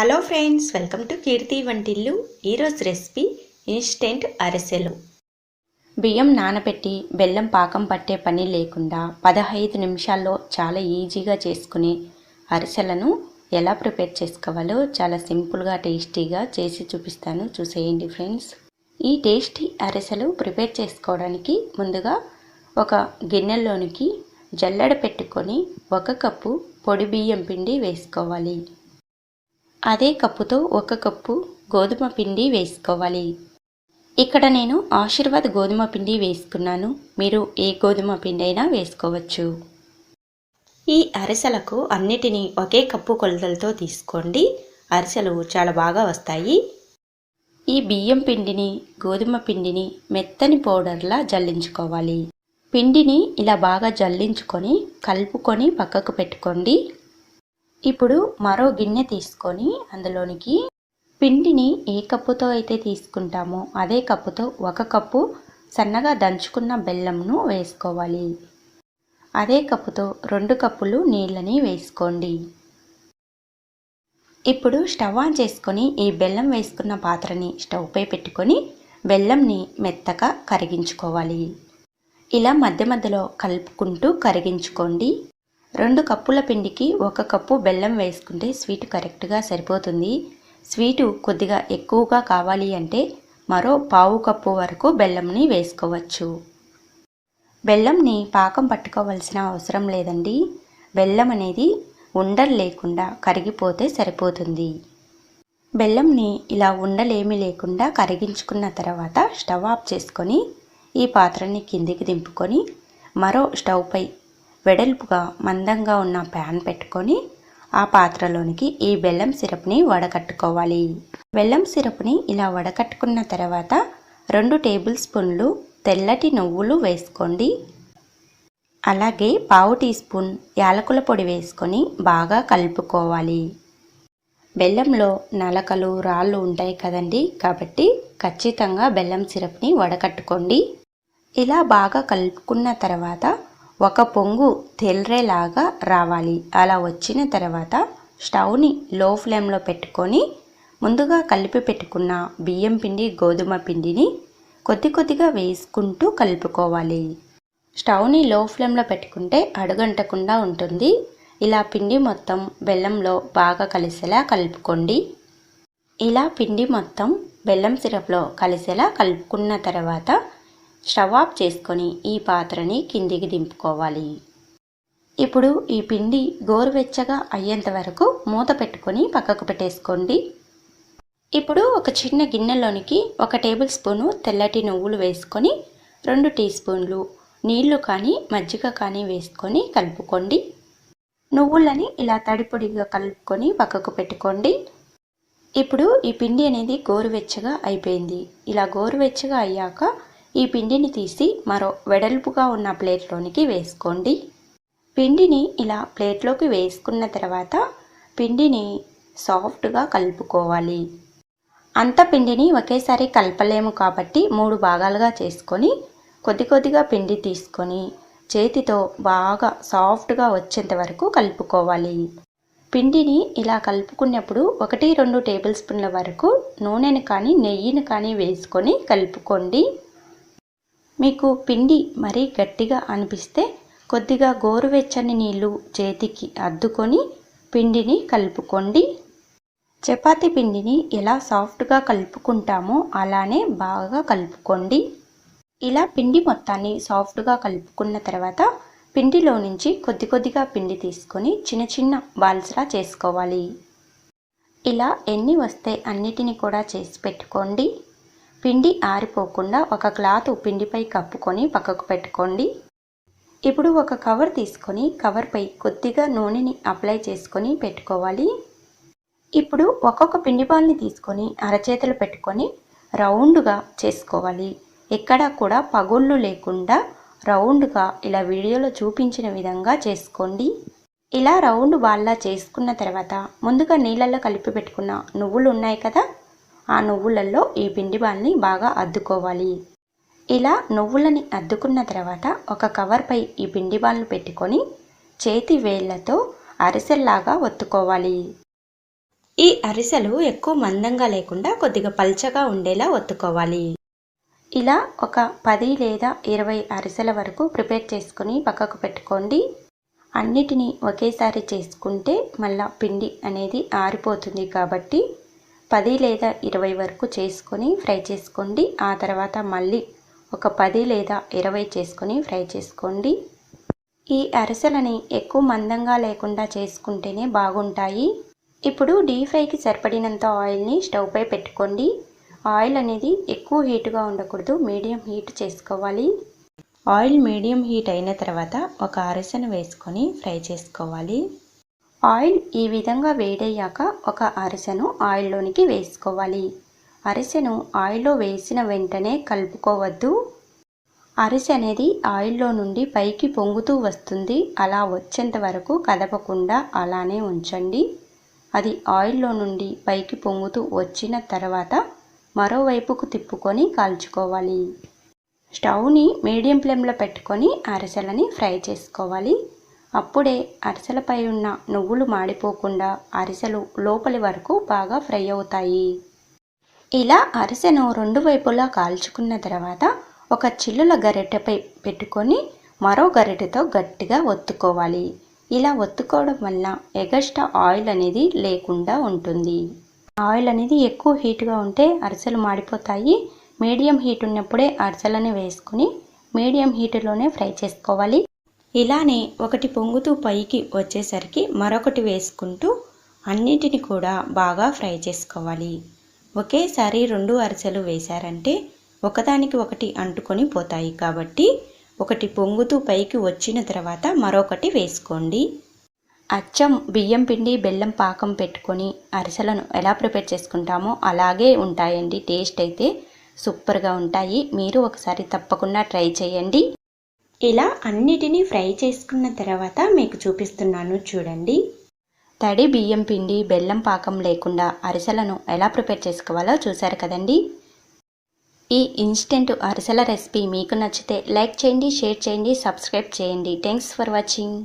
Hello friends welcome to Keerthi వంటిల్లు ఈరోజు recipe instant అరిసెలు బియ్యం నానబెట్టి బెల్లం పాకం పట్టే పని లేకుండా పదహైదు నిమిషాల్లో చాలా ఈజీగా చేసుకునే అరిసెలను ఎలా ప్రిపేర్ చేసుకోవాలో చాలా సింపుల్గా టేస్టీగా చేసి చూపిస్తాను. చూసేయండి ఫ్రెండ్స్ ఈ టేస్టీ అరిసెలు ప్రిపేర్ చేసుకోవడానికి ముందుగా ఒక గిన్నెలోనికి జల్లెడ పెట్టుకొని ఒక కప్పు పొడి బియ్యం పిండి వేసుకోవాలి. అదే కప్పుతో ఒక కప్పు గోధుమ పిండి వేసుకోవాలి. ఇక్కడ నేను ఆశీర్వాద్ గోధుమ పిండి వేసుకున్నాను. మీరు ఏ గోధుమ పిండి అయినా వేసుకోవచ్చు. ఈ అరిసెలకు అన్నిటినీ ఒకే కప్పు కొలతలతో తీసుకోండి. అరిసెలు చాలా బాగా వస్తాయి. ఈ బియ్యం పిండిని గోధుమ పిండిని మెత్తని పౌడర్లా జల్లించుకోవాలి. పిండిని ఇలా బాగా జల్లించుకొని కలుపుకొని పక్కకు పెట్టుకోండి. ఇప్పుడు మరో గిన్నె తీసుకొని అందులోనికి పిండిని ఏ కప్పుతో అయితే తీసుకుంటామో అదే కప్పుతో ఒక కప్పు సన్నగా దంచుకున్న బెల్లంను వేసుకోవాలి. అదే కప్పుతో రెండు కప్పులు నీళ్ళని వేసుకోండి. ఇప్పుడు స్టవ్ ఆన్ చేసుకొని ఈ బెల్లం వేసుకున్న పాత్రని స్టవ్పై పెట్టుకొని బెల్లంని మెత్తగా కరిగించుకోవాలి. ఇలా మధ్య మధ్యలో కలుపుకుంటూ కరిగించుకోండి. రెండు కప్పుల పిండికి ఒక కప్పు బెల్లం వేసుకుంటే స్వీట్ కరెక్ట్గా సరిపోతుంది. స్వీటు కొద్దిగా ఎక్కువగా కావాలి అంటే మరో పావు కప్పు వరకు బెల్లంని వేసుకోవచ్చు. బెల్లంని పాకం పట్టుకోవాల్సిన అవసరం లేదండి. బెల్లం అనేది ఉండలు లేకుండా కరిగిపోతే సరిపోతుంది. బెల్లంని ఇలా ఉండలేమి లేకుండా కరిగించుకున్న తర్వాత స్టవ్ ఆఫ్ చేసుకొని ఈ పాత్రని కిందికి దింపుకొని మరో స్టవ్పై వెడల్పుగా మందంగా ఉన్న ప్యాన్ పెట్టుకొని ఆ పాత్రలోనికి ఈ బెల్లం సిరప్ని వడకట్టుకోవాలి. బెల్లం సిరప్ని ఇలా వడకట్టుకున్న తర్వాత రెండు టేబుల్ స్పూన్లు తెల్లటి నువ్వులు వేసుకోండి. అలాగే పావు టీ స్పూన్ యాలకుల పొడి వేసుకొని బాగా కలుపుకోవాలి. బెల్లంలో నలకలు రాళ్ళు ఉంటాయి కదండి కాబట్టి ఖచ్చితంగా బెల్లం సిరప్ని వడకట్టుకోండి. ఇలా బాగా కలుపుకున్న తర్వాత ఒక పొంగు తెల్రేలాగా రావాలి. అలా వచ్చిన తర్వాత స్టవ్ని లో ఫ్లేమ్లో పెట్టుకొని ముందుగా కలిపి పెట్టుకున్న బియ్యం పిండి గోధుమ పిండిని కొద్ది కొద్దిగా వేసుకుంటూ కలుపుకోవాలి. స్టవ్ని లో ఫ్లేమ్లో పెట్టుకుంటే అడుగంటకుండా ఉంటుంది. ఇలా పిండి మొత్తం బెల్లంలో బాగా కలిసేలా కలుపుకోండి. ఇలా పిండి మొత్తం బెల్లం సిరప్లో కలిసేలా కలుపుకున్న తర్వాత స్టవ్ ఆఫ్ చేసుకొని ఈ పాత్రని కిందికి దింపుకోవాలి. ఇప్పుడు ఈ పిండి గోరువెచ్చగా అయ్యేంత వరకు మూత పెట్టుకొని పక్కకు పెట్టేసుకోండి. ఇప్పుడు ఒక చిన్న గిన్నెలోనికి ఒక టేబుల్ స్పూను తెల్లటి నువ్వులు వేసుకొని రెండు టీ స్పూన్లు నీళ్ళు కానీ మజ్జిగ కానీ వేసుకొని కలుపుకోండి. నువ్వులని ఇలా తడిపొడిగా కలుపుకొని పక్కకు పెట్టుకోండి. ఇప్పుడు ఈ పిండి అనేది గోరువెచ్చగా అయిపోయింది. ఇలా గోరువెచ్చగా అయ్యాక ఈ పిండిని తీసి మరో వెడల్పుగా ఉన్న ప్లేట్లోనికి వేసుకోండి. పిండిని ఇలా ప్లేట్లోకి వేసుకున్న తర్వాత పిండిని సాఫ్ట్గా కలుపుకోవాలి. అంత పిండిని ఒకేసారి కలపలేము కాబట్టి మూడు భాగాలుగా చేసుకొని కొద్ది కొద్దిగా పిండి తీసుకొని చేతితో బాగా సాఫ్ట్గా వచ్చేంత వరకు కలుపుకోవాలి. పిండిని ఇలా కలుపుకున్నప్పుడు ఒకటి రెండు టేబుల్ స్పూన్ల వరకు నూనెను కానీ నెయ్యిని కానీ వేసుకొని కలుపుకోండి. మీకు పిండి మరీ గట్టిగా అనిపిస్తే కొద్దిగా గోరువెచ్చని నీళ్ళు చేతికి అద్దుకొని పిండిని కలుపుకోండి. చపాతి పిండిని ఎలా సాఫ్ట్గా కలుపుకుంటామో అలానే బాగా కలుపుకోండి. ఇలా పిండి మొత్తాన్ని సాఫ్ట్గా కలుపుకున్న తర్వాత పిండిలో నుంచి కొద్ది కొద్దిగా పిండి తీసుకొని చిన్న చిన్న బాల్స్లా చేసుకోవాలి. ఇలా ఎన్ని వస్తే అన్నిటిని కూడా చేసి పెట్టుకోండి. పిండి ఆరిపోకుండా ఒక క్లాత్ పిండిపై కప్పుకొని పక్కకు పెట్టుకోండి. ఇప్పుడు ఒక కవర్ తీసుకొని కవర్పై కొద్దిగా నూనెని అప్లై చేసుకొని పెట్టుకోవాలి. ఇప్పుడు ఒక్కొక్క పిండి బాల్ని తీసుకొని అరచేతులు పెట్టుకొని రౌండ్గా చేసుకోవాలి. ఎక్కడా కూడా పగుళ్ళు లేకుండా రౌండ్గా ఇలా వీడియోలో చూపించిన విధంగా చేసుకోండి. ఇలా రౌండ్ బాల్లా చేసుకున్న తర్వాత ముందుగా నీళ్ళల్లో కలిపి పెట్టుకున్న నువ్వులు ఉన్నాయి కదా ఆ నువ్వులలో ఈ పిండి బాల్ని బాగా అద్దుకోవాలి. ఇలా నువ్వులని అద్దుకున్న తర్వాత ఒక కవర్పై ఈ పిండి బాల్ను పెట్టుకొని చేతి వేళ్ళతో అరిసెల్లాగా ఒత్తుకోవాలి. ఈ అరిసెలు ఎక్కువ మందంగా లేకుండా కొద్దిగా పల్చగా ఉండేలా ఒత్తుకోవాలి. ఇలా ఒక పది లేదా ఇరవై అరిసెల వరకు ప్రిపేర్ చేసుకొని పక్కకు పెట్టుకోండి. అన్నిటినీ ఒకేసారి చేసుకుంటే మళ్ళా పిండి అనేది ఆరిపోతుంది కాబట్టి పది లేదా ఇరవై వరకు చేసుకొని ఫ్రై చేసుకోండి. ఆ తర్వాత మళ్ళీ ఒక పది లేదా ఇరవై చేసుకొని ఫ్రై చేసుకోండి. ఈ అరిసెలని ఎక్కువ మందంగా లేకుండా చేసుకుంటేనే బాగుంటాయి. ఇప్పుడు డీప్ ఫ్రైకి సరిపడినంత ఆయిల్ని స్టవ్పై పెట్టుకోండి. ఆయిల్ అనేది ఎక్కువ హీట్గా ఉండకూడదు. మీడియం హీట్ చేసుకోవాలి. ఆయిల్ మీడియం హీట్ అయిన తర్వాత ఒక అరిసెను వేసుకొని ఫ్రై చేసుకోవాలి. ఆయిల్ ఈ విధంగా వేడయ్యాక ఒక అరిసెను ఆయిల్లోనికి వేసుకోవాలి. అరిసెను ఆయిల్లో వేసిన వెంటనే కలుపుకోవద్దు. అరిసె అనేది ఆయిల్లో నుండి పైకి పొంగుతూ వస్తుంది. అలా వచ్చేంత వరకు కదపకుండా అలానే ఉంచండి. అది ఆయిల్లో నుండి పైకి పొంగుతూ వచ్చిన తర్వాత మరోవైపుకు తిప్పుకొని కాల్చుకోవాలి. స్టవ్ని మీడియం ఫ్లేమ్లో పెట్టుకొని అరిసెలని ఫ్రై చేసుకోవాలి. అప్పుడే అరిసెలపై ఉన్న నువ్వులు మాడిపోకుండా అరిసెలు లోపలి వరకు బాగా ఫ్రై అవుతాయి. ఇలా అరిసెను రెండు వైపులా కాల్చుకున్న తర్వాత ఒక చిల్లుల గరిటెపై పెట్టుకొని మరో గరిటెతో గట్టిగా ఒత్తుకోవాలి. ఇలా ఒత్తుకోవడం వల్ల ఎగస్ట్రా ఆయిల్ అనేది లేకుండా ఉంటుంది. ఆయిల్ అనేది ఎక్కువ హీట్గా ఉంటే అరిసెలు మాడిపోతాయి. మీడియం హీట్ ఉన్నప్పుడే అరిసెలను వేసుకుని మీడియం హీట్లోనే ఫ్రై చేసుకోవాలి. ఇలానే ఒకటి పొంగుతూ పైకి వచ్చేసరికి మరొకటి వేసుకుంటూ అన్నిటిని కూడా బాగా ఫ్రై చేసుకోవాలి. ఒకేసారి రెండు అరిసెలు వేశారంటే ఒకదానికి ఒకటి అంటుకొని పోతాయి కాబట్టి ఒకటి పొంగుతూ పైకి వచ్చిన తర్వాత మరొకటి వేసుకోండి. అచ్చం బియ్యం పిండి బెల్లం పాకం పెట్టుకొని అరిసెలను ఎలా ప్రిపేర్ చేసుకుంటామో అలాగే ఉంటాయండి. టేస్ట్ అయితే సూపర్గా ఉంటాయి. మీరు ఒకసారి తప్పకుండా ట్రై చేయండి. ఇలా అన్నిటినీ ఫ్రై చేసుకున్న తర్వాత మీకు చూపిస్తున్నాను చూడండి. తడి బియ్యం పిండి బెల్లం పాకం లేకుండా అరిసెలను ఎలా ప్రిపేర్ చేసుకోవాలో చూశారు కదండి. ఈ ఇన్స్టెంట్ అరిసెల రెసిపీ మీకు నచ్చితే లైక్ చేయండి షేర్ చేయండి సబ్స్క్రైబ్ చేయండి. Thanks for watching.